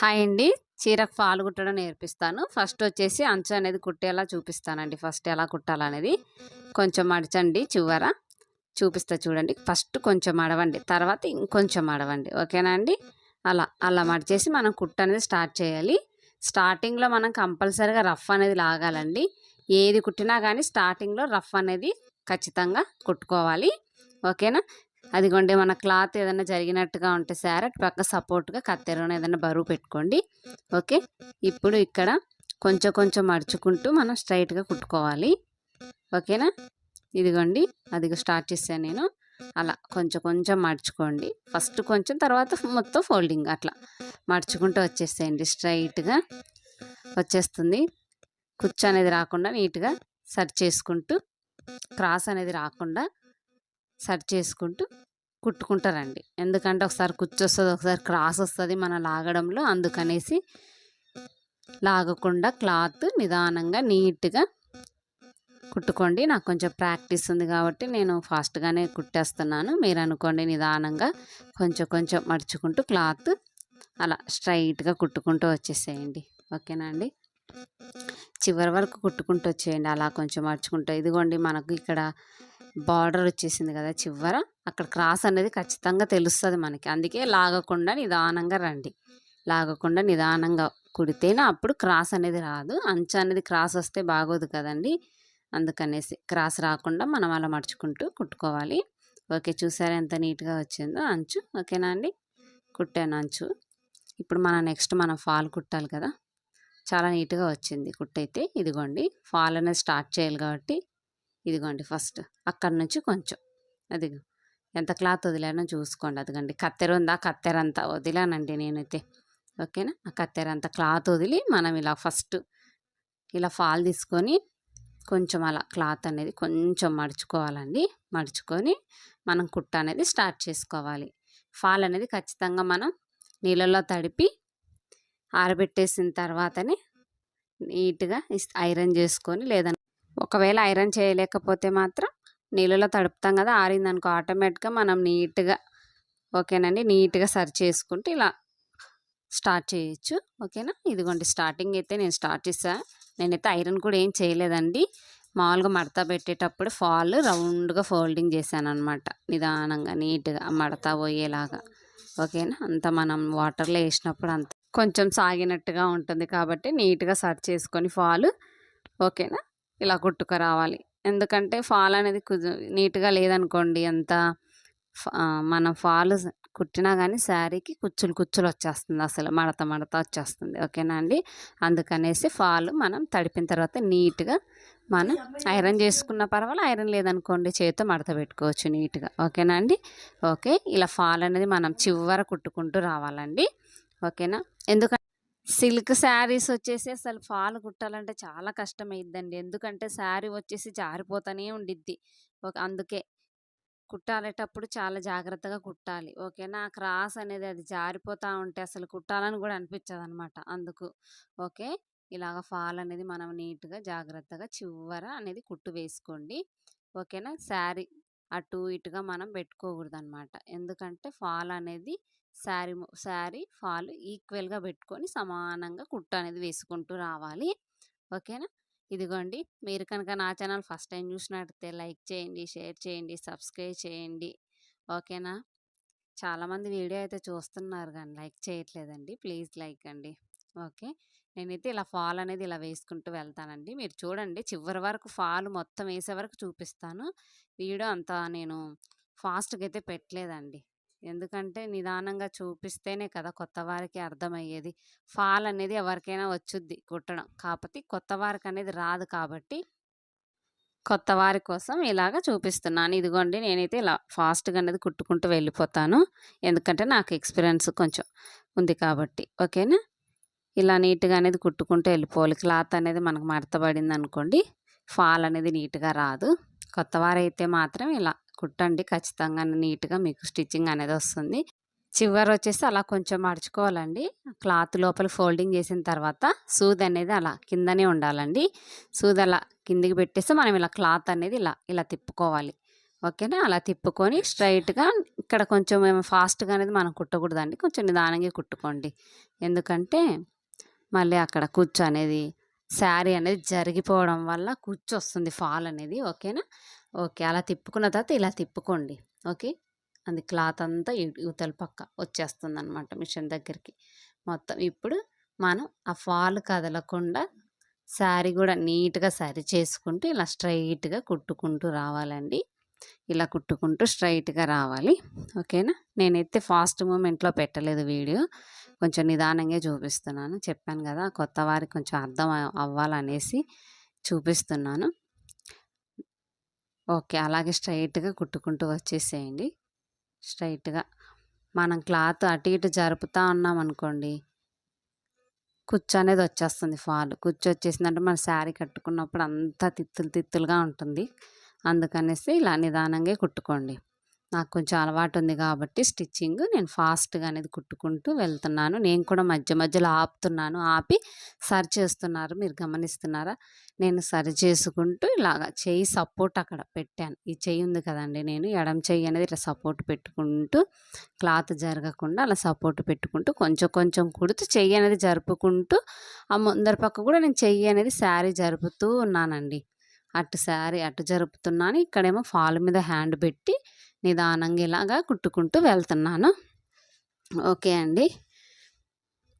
Hi అండి. చీరకు fall కుట్టడం నేర్పిస్తాను. ఫస్ట్ వచ్చేసి అంచు అనేది కుట్టేలా చూపిస్తానండి. ఫస్ట్ ఎలా కుట్టాలనేది. కొంచెం మడచండి చివర? చూపిస్తా చూడండి. ఫస్ట్ కొంచెం మడవండి. తర్వాత ఇంకొంచెం మడవండి. ఓకేనా అండి? అలా అలా మడిచేసి మనం కుట్ట అనేది స్టార్ట్ చేయాలి. స్టార్టింగ్లో మనం కంపల్సరీగా రఫ్ అనేది లాగాలండి. ఏది కుట్టినా కానీ స్టార్టింగ్లో రఫ్ అనేది ఖచ్చితంగా కుట్టుకోవాలి. ఓకేనా? అదిగోండి మన క్లాత్ ఏదైనా జరిగినట్టుగా ఉంటే సార్ అటు పక్క సపోర్ట్గా కత్తెరను ఏదైనా బరువు పెట్టుకోండి. ఓకే? ఇప్పుడు ఇక్కడ కొంచెం కొంచెం మడుచుకుంటూ మనం స్ట్రైట్గా కుట్టుకోవాలి. ఓకేనా? ఇదిగోండి. అది స్టార్ట్ చేశాను నేను. అలా కొంచెం కొంచెం మడుచుకోండి. ఫస్ట్ కొంచెం తర్వాత మొత్తం ఫోల్డింగ్ అట్లా మడుచుకుంటూ వచ్చేసేయండి స్ట్రైట్గా. వచ్చేస్తుంది. కుచ్చు అనేది రాకుండా నీట్గా సర్చ్ చేసుకుంటూ క్రాస్ అనేది రాకుండా సెట్ చేసుకుంటూ కుట్టుకుంటారండి. ఎందుకంటే ఒకసారి కుచ్చొస్తుంది ఒకసారి క్రాస్ వస్తుంది మన లాగడంలో. అందుకనేసి లాగకుండా క్లాత్ నిదానంగా నీట్గా కుట్టుకోండి. నాకు కొంచెం ప్రాక్టీస్ ఉంది కాబట్టి నేను ఫాస్ట్గానే కుట్టేస్తున్నాను. మీరు అనుకోండి నిదానంగా కొంచెం కొంచెం మడుచుకుంటూ క్లాత్ అలా స్ట్రైట్గా కుట్టుకుంటూ వచ్చేసేయండి. ఓకేనా అండి? చివరి వరకు కుట్టుకుంటూ వచ్చేయండి. అలా కొంచెం మడుచుకుంటూ. ఇదిగోండి మనకు ఇక్కడ బార్డర్ వచ్చేసింది కదా చివర. అక్కడ క్రాస్ అనేది ఖచ్చితంగా తెలుస్తుంది మనకి. అందుకే లాగకుండా నిదానంగా రండి. లాగకుండా నిదానంగా కుడితేనే అప్పుడు క్రాస్ అనేది రాదు. అంచు అనేది క్రాస్ వస్తే బాగోదు కదండి. అందుకనేసి క్రాస్ రాకుండా మనం అలా మడుచుకుంటూ కుట్టుకోవాలి. ఓకే చూసారా ఎంత నీట్గా వచ్చిందో అంచు. ఓకేనా అండి? కుట్టాను అంచు. ఇప్పుడు మనం నెక్స్ట్ మనం ఫాల్ కుట్టాలి కదా. చాలా నీట్గా వచ్చింది కుట్టయితే ఇదిగోండి. ఫాల్ అనేది స్టార్ట్ చేయాలి కాబట్టి ఇదిగోండి ఫస్ట్. అక్కడి నుంచి కొంచెం. అది ఎంత క్లాత్ వదిలానో చూసుకోండి. అదిగండి. కత్తెర ఉందా? కత్తెర అంతా వదిలానండి నేనైతే. ఓకేనా? ఆ కత్తెర అంతా క్లాత్ వదిలి మనం ఇలా ఫస్ట్ ఇలా ఫాల్ తీసుకొని కొంచెం అలా క్లాత్ అనేది కొంచెం మడుచుకోవాలండి. మడుచుకొని మనం కుట్ట అనేది స్టార్ట్ చేసుకోవాలి. ఫాల్ అనేది ఖచ్చితంగా మనం నీళ్ళలో తడిపి ఆరబెట్టేసిన తర్వాతనే నీట్గా ఐరన్ చేసుకొని లేదా ఒకవేళ ఐరన్ చేయలేకపోతే మాత్రం నీళ్ళలో తడుపుతాం కదా ఆరిందనుకో. ఆటోమేటిక్గా మనం నీట్గా ఓకేనండి? నీట్గా సర్చ్ చేసుకుంటే ఇలా స్టార్ట్ చేయొచ్చు. ఓకేనా? ఇదిగోండి స్టార్టింగ్ అయితే నేను స్టార్ట్ చేసాను నేనైతే ఐరన్ కూడా ఏం చేయలేదండి. మామూలుగా మడత పెట్టేటప్పుడు ఫాల్ రౌండ్గా ఫోల్డింగ్ చేశాను అనమాట నిదానంగా నీట్గా మడత పోయేలాగా. ఓకేనా? అంత మనం వాటర్లో వేసినప్పుడు అంత కొంచెం సాగినట్టుగా ఉంటుంది కాబట్టి నీట్గా సర్చ్ చేసుకొని ఫాల్. ఓకేనా? ఇలా కుట్టుకు రావాలి ఎందుకంటే ఫాల్ అనేది నీట్గా లేదనుకోండి అంత మనం ఫాల్ కుట్టినా కానీ శారీకి కుచ్చులు కుచ్చులు వచ్చేస్తుంది అసలు. మడత మడత వచ్చేస్తుంది. ఓకేనా అండి? అందుకనేసి ఫాల్ మనం తడిపిన తర్వాత నీట్గా మనం ఐరన్ చేసుకున్న పర్వాలేదు. ఐరన్ లేదనుకోండి చేతితో మడత పెట్టుకోవచ్చు నీట్గా. ఓకేనా అండి? ఓకే. ఇలా ఫాల్ అనేది మనం చివర కుట్టుకుంటూ రావాలండి. ఓకేనా? ఎందుకంటే సిల్క్ శారీస్ వచ్చేసి అసలు ఫాల్ కుట్టాలంటే చాలా కష్టమైద్దండి. ఎందుకంటే శారీ వచ్చేసి జారిపోతూనే ఉండిద్ది. ఒక అందుకే కుట్టాలేటప్పుడు చాలా జాగ్రత్తగా కుట్టాలి. ఓకేనా క్రాస్ అనేది అది జారిపోతూ ఉంటే అసలు కుట్టాలని కూడా అనిపించదు అనమాట అందుకు. ఓకే ఇలాగ ఫాల్ అనేది మనం నీట్గా జాగ్రత్తగా చివర అనేది కుట్టు వేసుకోండి. ఓకేనా? శారీ అటు ఇటుగా మనం పెట్టుకోకూడదు అనమాట ఎందుకంటే ఫాల్ అనేది శారీ శారీ ఫాల్ ఈక్వల్గా పెట్టుకొని సమానంగా కుట్టు అనేది వేసుకుంటూ రావాలి. ఓకేనా? ఇదిగోండి మీరు కనుక నా ఛానల్ ఫస్ట్ టైం చూసినట్టయితే లైక్ చేయండి షేర్ చేయండి సబ్స్క్రైబ్ చేయండి. ఓకేనా? చాలామంది వీడియో అయితే చూస్తున్నారు కానీ లైక్ చేయట్లేదండి. ప్లీజ్ లైక్ అండి. ఓకే? నేనైతే ఇలా ఫాల్ అనేది ఇలా వేసుకుంటూ వెళ్తానండి. మీరు చూడండి చివరి వరకు ఫాల్ మొత్తం వేసే వరకు చూపిస్తాను. వీడియో అంతా నేను ఫాస్ట్గా అయితే పెట్టలేదండి. ఎందుకంటే నిదానంగా చూపిస్తేనే కదా కొత్త వారికి అర్థమయ్యేది. ఫాల్ అనేది ఎవరికైనా వచ్చుద్ది కుట్టడం. కాకపోతే కొత్త వారికి అనేది రాదు కాబట్టి కొత్త వారి కోసం ఇలాగ చూపిస్తున్నాను. ఇదిగోండి నేనైతే ఇలా ఫాస్ట్గా అనేది కుట్టుకుంటూ వెళ్ళిపోతాను. ఎందుకంటే నాకు ఎక్స్పీరియన్స్ కొంచెం ఉంది కాబట్టి. ఓకేనా? ఇలా నీట్గా అనేది కుట్టుకుంటూ వెళ్ళిపోవాలి. క్లాత్ అనేది మనకు మడతబడింది అనుకోండి ఫాల్ అనేది నీట్గా రాదు. కొత్త వారైతే మాత్రం ఇలా కుట్టండి ఖచ్చితంగా నీట్గా మీకు స్టిచ్చింగ్ అనేది వస్తుంది. చివరి వచ్చేసి అలా కొంచెం మడుచుకోవాలండి క్లాత్ లోపల ఫోల్డింగ్ చేసిన తర్వాత సూది అనేది అలా కిందనే ఉండాలండి. సూది అలా కిందికి పెట్టేస్తే మనం ఇలా క్లాత్ అనేది ఇలా ఇలా తిప్పుకోవాలి. ఓకేనా? అలా తిప్పుకొని స్ట్రైట్గా ఇక్కడ కొంచెం ఏమో ఫాస్ట్గా అనేది మనం కుట్టకూడదండి. కొంచెం నిదానంగా కుట్టుకోండి. ఎందుకంటే మళ్ళీ అక్కడ కుచ్చు అనేది శారీ అనేది జరిగిపోవడం వల్ల కూర్చొస్తుంది ఫాల్ అనేది. ఓకేనా? ఓకే. అలా తిప్పుకున్న తర్వాత ఇలా తిప్పుకోండి. ఓకే? అది క్లాత్ అంతా యువతల పక్క వచ్చేస్తుంది అనమాట మిషన్ దగ్గరికి. మొత్తం ఇప్పుడు మనం ఆ ఫాల్ కదలకుండా శారీ కూడా నీట్గా సరి చేసుకుంటూ ఇలా స్ట్రైట్గా కుట్టుకుంటూ రావాలండి. ఇలా కుట్టుకుంటూ స్ట్రైట్గా రావాలి. ఓకేనా? నేనైతే ఫాస్ట్ మూమెంట్లో పెట్టలేదు వీడియో. కొంచెం నిదానంగా చూపిస్తున్నాను. చెప్పాను కదా కొత్త వారికి కొంచెం అర్థం అవ్వాలనేసి చూపిస్తున్నాను. ఓకే అలాగే స్ట్రైట్గా కుట్టుకుంటూ వచ్చేసేయండి. స్ట్రైట్గా. మనం క్లాత్ అటు ఇటు జరుపుతూ ఉన్నాం అనుకోండి కుచ్చు అనేది వచ్చేస్తుంది ఫాల్. కుచ్చు వచ్చేసిందంటే మన శారీ కట్టుకున్నప్పుడు అంతా తిత్తులు తిత్తులుగా ఉంటుంది. అందుకనేసి ఇలా నిదానంగా కుట్టుకోండి. నాకు కొంచెం అలవాటు ఉంది కాబట్టి స్టిచ్చింగ్ నేను ఫాస్ట్గా అనేది కుట్టుకుంటూ వెళ్తున్నాను. నేను కూడా మధ్య మధ్యలో ఆపుతున్నాను. ఆపి సరి చేస్తున్నారు. మీరు గమనిస్తున్నారా? నేను సరి చేసుకుంటూ ఇలాగ చెయ్యి సపోర్ట్ అక్కడ పెట్టాను. ఈ చెయ్యి ఉంది కదండి నేను ఎడం చెయ్యి అనేది ఇట్లా సపోర్ట్ పెట్టుకుంటూ క్లాత్ జరగకుండా అలా సపోర్ట్ పెట్టుకుంటూ కొంచెం కొంచెం కుడుతూ చెయ్యి అనేది జరుపుకుంటూ ఆ ముందర పక్క కూడా నేను చెయ్యి అనేది శారీ జరుపుతూ ఉన్నానండి. అటు శారీ అటు జరుపుతున్నాను. ఇక్కడేమో ఫాల్ మీద హ్యాండ్ పెట్టి నిదానంగా ఇలాగా కుట్టుకుంటూ వెళ్తున్నాను. ఓకే అండి.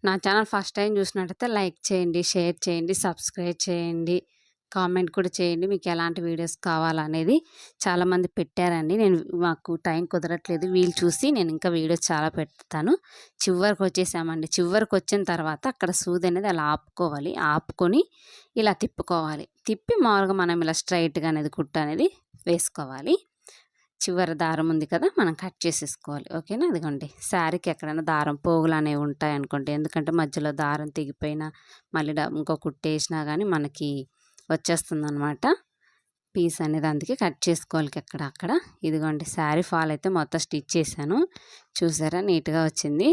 నా ఛానల్ ఫస్ట్ టైం చూసినట్టయితే లైక్ చేయండి షేర్ చేయండి సబ్స్క్రైబ్ చేయండి కామెంట్ కూడా చేయండి. మీకు ఎలాంటి వీడియోస్ కావాలనేది చాలామంది పెట్టారండి. నేను మాకు టైం కుదరట్లేదు. వీలు చూసి నేను ఇంకా వీడియోస్ చాలా పెడతాను. చివరికి వచ్చేసామండి. చివరికి వచ్చిన తర్వాత అక్కడ సూది అనేది అలా ఆపుకోవాలి. ఆపుకొని ఇలా తిప్పుకోవాలి. తిప్పి మామూలుగా మనం ఇలా స్ట్రైట్గా అనేది కుట్ట అనేది వేసుకోవాలి. చివరి దారం ఉంది కదా మనం కట్ చేసేసుకోవాలి. ఓకేనా? అదిగోండి. శారీకి ఎక్కడైనా దారం పోగులు అనేవి ఉంటాయి అనుకోండి ఎందుకంటే మధ్యలో దారం తెగిపోయినా మళ్ళీ ఇంకో కుట్టేసినా కానీ మనకి వచ్చేస్తుంది అనమాట పీస్ అనేది అందుకే కట్ చేసుకోవాలి ఎక్కడ అక్కడ. ఇదిగోండి. శారీ ఫాల్ అయితే మొత్తం స్టిచ్ చేశాను. చూసారా? నీట్గా వచ్చింది.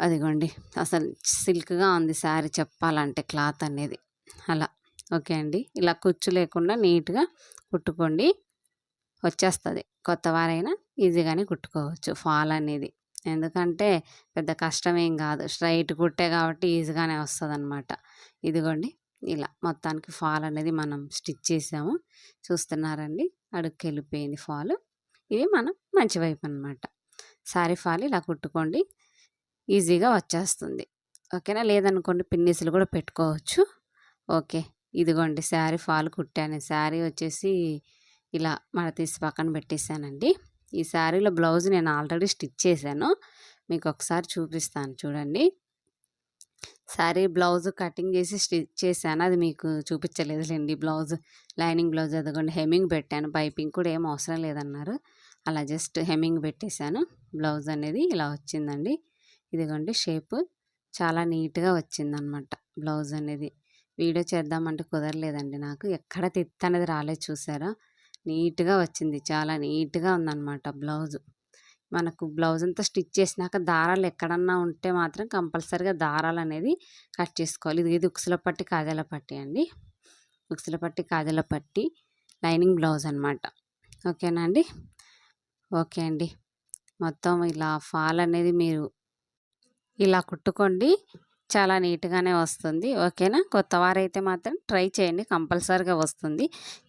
అదిగోండి. అసలు సిల్క్గా ఉంది శారీ చెప్పాలంటే క్లాత్ అనేది. అలా. ఓకే అండి. ఇలా కుచ్చు లేకుండా నీట్గా కుట్టుకోండి. వచ్చేస్తుంది. కొత్త వారైనా ఈజీగానే కుట్టుకోవచ్చు ఫాల్ అనేది. ఎందుకంటే పెద్ద కష్టమేం కాదు. స్ట్రైట్ కుట్టే కాబట్టి ఈజీగానే వస్తుంది అనమాట ఇదిగోండి. ఇలా మొత్తానికి ఫాల్ అనేది మనం స్టిచ్ చేసాము. చూస్తున్నారండి. అడుగుకి వెళ్ళిపోయింది ఫాల్. ఇది మనం మంచి వైపు అనమాట సారీ ఫాల్ ఇలా కుట్టుకోండి. ఈజీగా వచ్చేస్తుంది. ఓకేనా? లేదనుకోండి పిన్నీసులు కూడా పెట్టుకోవచ్చు. ఓకే. ఇదిగోండి శారీ ఫాల్ కుట్టాను. శారీ వచ్చేసి ఇలా మడ తీసి పక్కన పెట్టేశానండి. ఈ శారీలో బ్లౌజ్ నేను ఆల్రెడీ స్టిచ్ చేశాను. మీకు ఒకసారి చూపిస్తాను చూడండి. శారీ బ్లౌజ్ కటింగ్ చేసి స్టిచ్ చేశాను. అది మీకు చూపించలేదులేండి బ్లౌజ్ లైనింగ్ బ్లౌజ్ అదిగోండి. హెమ్మింగ్ పెట్టాను. పైపింగ్ కూడా ఏం అవసరం లేదన్నారు. అలా జస్ట్ హెమ్మింగ్ పెట్టేశాను. బ్లౌజ్ అనేది ఇలా వచ్చిందండి. ఇదిగోండి షేప్. చాలా నీట్గా వచ్చిందనమాట బ్లౌజ్ అనేది. వీడియో చేద్దామంటే కుదరలేదండి నాకు. ఎక్కడ తిత్త అనేది రాలేదు చూసారా? నీట్గా వచ్చింది. చాలా నీట్గా ఉందన్నమాట బ్లౌజు. మనకు బ్లౌజ్ అంతా స్టిచ్ చేసినాక దారాలు ఎక్కడన్నా ఉంటే మాత్రం కంపల్సరీగా దారాలు అనేది కట్ చేసుకోవాలి. ఇది ఇది ఉక్సుల పట్టి కాజల పట్టి అండి. ఉక్సుల పట్టి కాజల పట్టి లైనింగ్ బ్లౌజ్ అనమాట ఓకేనా అండి? ఓకే అండి. మొత్తం ఇలా ఫాల్ అనేది మీరు ఇలా కుట్టుకోండి. చాలా నీట్గానే వస్తుంది. ఓకేనా? కొత్తవారైతే మాత్రం ట్రై చేయండి. కంపల్సరీగా వస్తుంది.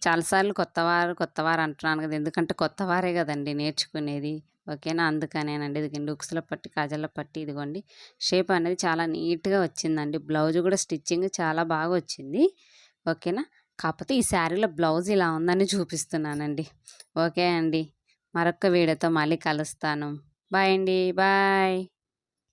చాలాసార్లు కొత్తవారు కొత్తవారు అంటున్నాను కదా! ఎందుకంటే కొత్తవారే కదండి నేర్చుకునేది. ఓకేనా? అందుకనేనండి. ఇది లుక్స్లో పట్టి కాజల్లో పట్టి ఇదిగోండి. షేప్ అనేది చాలా నీట్గా వచ్చిందండి. బ్లౌజ్ కూడా స్టిచ్చింగ్ చాలా బాగా వచ్చింది. ఓకేనా? కాకపోతే ఈ శారీలో బ్లౌజ్ ఇలా ఉందని చూపిస్తున్నానండి. ఓకే అండి. మరొక వీడియోతో మళ్ళీ కలుస్తాను. బాయ్ అండి. బాయ్.